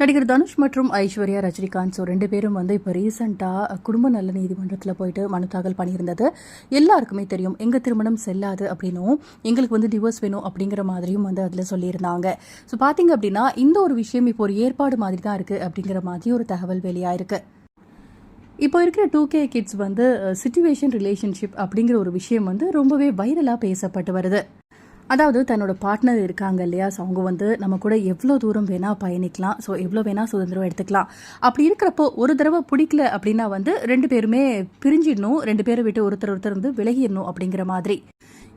நடிகர் தனுஷ் மற்றும் ஐஸ்வர்யா ரஜினிகாந்த். ஸோ ரெண்டு பேரும் வந்து இப்போ ரீசெண்டாக குடும்ப நல நீதிமன்றத்தில் போயிட்டு மனு தாக்கல் பண்ணியிருந்தது. எல்லாருக்குமே தெரியும் எங்கள் திருமணம் செல்லாது அப்படின்னும் எங்களுக்கு வந்து டிவோர்ஸ் வேணும் அப்படிங்கிற மாதிரியும் வந்து அதில் சொல்லியிருந்தாங்க. ஸோ பார்த்தீங்க அப்படின்னா இந்த ஒரு விஷயம் இப்போ ஒரு ஏற்பாடு மாதிரி தான் இருக்குது அப்படிங்கிற மாதிரி ஒரு தகவல் வெளியாயிருக்கு. இப்போ இருக்கிற டூ கே கிட்ஸ் வந்து uh, சுச்சுவேஷன் ரிலேஷன்ஷிப் அப்படிங்கிற ஒரு விஷயம் வந்து ரொம்பவே வைரலாக பேசப்பட்டு வருது. அதாவது தன்னோட பார்ட்னர் இருக்காங்க இல்லையா? ஸோ அவங்க வந்து நம்ம கூட எவ்வளோ தூரம் வேணால் பயணிக்கலாம். ஸோ எவ்வளோ வேணால் சுதந்திரம் எடுத்துக்கலாம். அப்படி இருக்கிறப்போ ஒரு தடவை பிடிக்கல அப்படின்னா வந்து ரெண்டு பேருமே பிரிஞ்சிடணும். ரெண்டு பேரை விட்டு ஒருத்தர் ஒருத்தர் வந்து விலகிடணும் அப்படிங்கிற மாதிரி.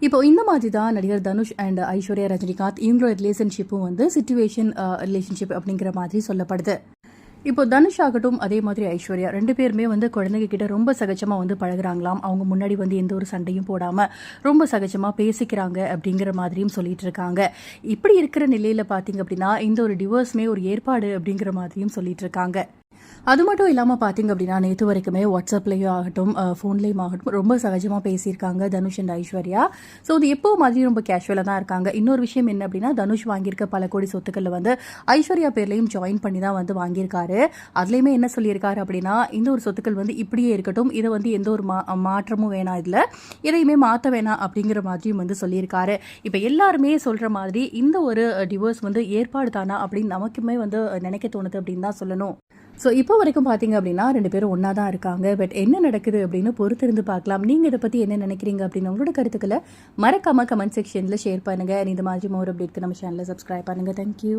இப்போ இந்த மாதிரி தான் நடிகர் தனுஷ் அண்ட் ஐஸ்வர்யா ரஜினிகாந்த் இவங்களோட ரிலேஷன்ஷிப்பும் வந்து சுச்சுவேஷன் ரிலேஷன்ஷிப் uh, அப்படிங்கிற மாதிரி சொல்லப்படுது. இப்போ தனுஷ் ஆகட்டும் அதே மாதிரி ஐஸ்வர்யா ரெண்டு பேருமே வந்து குழந்தைங்க கிட்ட ரொம்ப சகஜமாக வந்து பழகுறாங்களாம். அவங்க முன்னாடி வந்து எந்த ஒரு சண்டையும் போடாமல் ரொம்ப சகஜமாக பேசிக்கிறாங்க அப்படிங்கிற மாதிரியும் சொல்லிட்டு இருக்காங்க. இப்படி இருக்கிற நிலையில் பார்த்தீங்க அப்படின்னா இந்த ஒரு டிவோர்ஸ்மே ஒரு ஏற்பாடு அப்படிங்கிற மாதிரியும் சொல்லிட்டு இருக்காங்க. அது மட்டும் இல்லாமல் பார்த்தீங்க அப்படின்னா நேற்று வரைக்குமே வாட்ஸ்அப்லேயும் ஆகட்டும் ஃபோன்லேயும் ஆகட்டும் ரொம்ப சகஜமாக பேசியிருக்காங்க தனுஷ் அண்ட் ஐஸ்வர்யா. ஸோ இது எப்போ மாதிரி ரொம்ப கேஷுவலாக தான் இருக்காங்க. இன்னொரு விஷயம் என்ன அப்படின்னா தனுஷ் வாங்கியிருக்க பல கோடி சொத்துக்களில் வந்து ஐஸ்வர்யா பேர்லையும் ஜாயின் பண்ணி தான் வந்து வாங்கியிருக்காரு. அதுலேயுமே என்ன சொல்லியிருக்காரு அப்படின்னா இந்த ஒரு சொத்துக்கள் வந்து இப்படியே இருக்கட்டும் இதை வந்து எந்த ஒரு மா மாற்றமும் வேணாம் இதில் எதையுமே மாற்ற வேணாம் அப்படிங்கிற மாதிரியும் வந்து சொல்லியிருக்காரு. இப்போ எல்லாருமே சொல்கிற மாதிரி இந்த ஒரு டிவோர்ஸ் வந்து ஏற்பாடு தானா அப்படின்னு நமக்குமே வந்து நினைக்க தோணுது அப்படின்னு தான் சொல்லணும். ஸோ இப்போ வரைக்கும் பார்த்தீங்க அப்படின்னா ரெண்டு பேரும் ஒன்றா தான் இருக்காங்க. பட் என்ன நடக்குது அப்படின்னு பொறுத்திருந்து பார்க்கலாம். நீங்கள் இதை பற்றி என்ன நினைக்கிறீங்க அப்படின்னு உங்களோட கருத்துக்களை மறக்காமல் கமெண்ட் செக்ஷனில் ஷேர் பண்ணுங்கள் இந்த மாதிரி மோர் அப்படி இருக்கு நம்ம சேனலில் சப்ஸ்கிரைப் பண்ணுங்கள் தேங்க்யூ